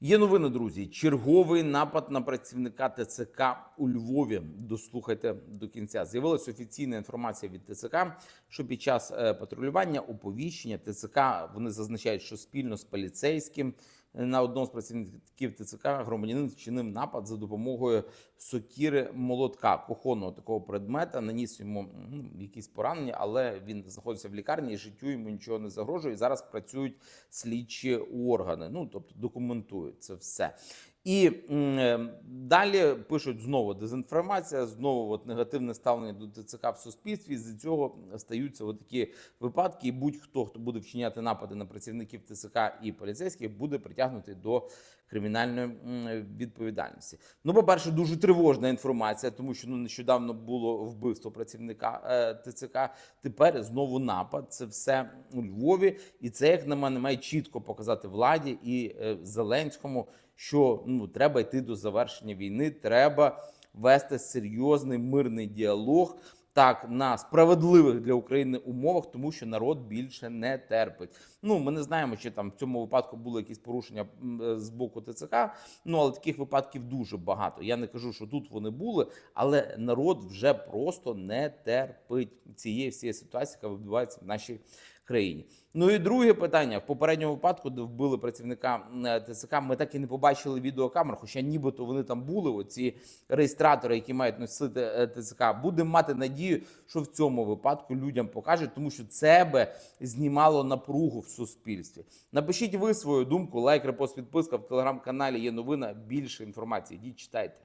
Є новини, друзі. Черговий напад на працівника ТЦК у Львові. Дослухайте до кінця. З'явилася офіційна інформація від ТЦК, що під час е, патрулювання оповіщення ТЦК вони зазначають, що спільно з поліцейським на одного з працівників ТЦК громадянин вчинив напад за допомогою сокіри молотка, кухонного такого предмета. Наніс йому м, якісь поранення, але він знаходиться в лікарні і життю йому нічого не загрожує. І зараз працюють слідчі органи. Ну тобто документують це все. І е, далі пишуть знову дезінформація, знову от негативне ставлення до ТЦК в суспільстві. З цього стаються от такі випадки. І будь-хто, хто буде вчиняти напади на працівників ТЦК і поліцейських, буде притягнутий до кримінальної відповідальності. Ну, по-перше, дуже тривожна інформація, тому що ну нещодавно було вбивство працівника е, ТЦК. Тепер знову напад. Це все у Львові, і це, як на мене, має чітко показати владі і е, Зеленському, що ну треба йти до завершення війни. Треба вести серйозний мирний діалог. Так, на справедливих для України умовах, тому що народ більше не терпить. Ну, ми не знаємо, чи там в цьому випадку були якісь порушення е, з боку ТЦК. Ну але таких випадків дуже багато. Я не кажу, що тут вони були, але народ вже просто не терпить цієї всієї ситуації, яка відбувається в нашій країні. Ну і друге питання: в попередньому випадку, де вбили працівника е, ТЦК, ми так і не побачили відеокамер, хоча нібито вони там були. Оці реєстратори, які мають носити е, ТЦК, будемо мати надію, що в цьому випадку людям покажуть, тому що це би знімало напругу в суспільстві. Напишіть ви свою думку, лайк, репост, підписка в телеграм-каналі. Є новина. Більше інформації. Йдіть читайте.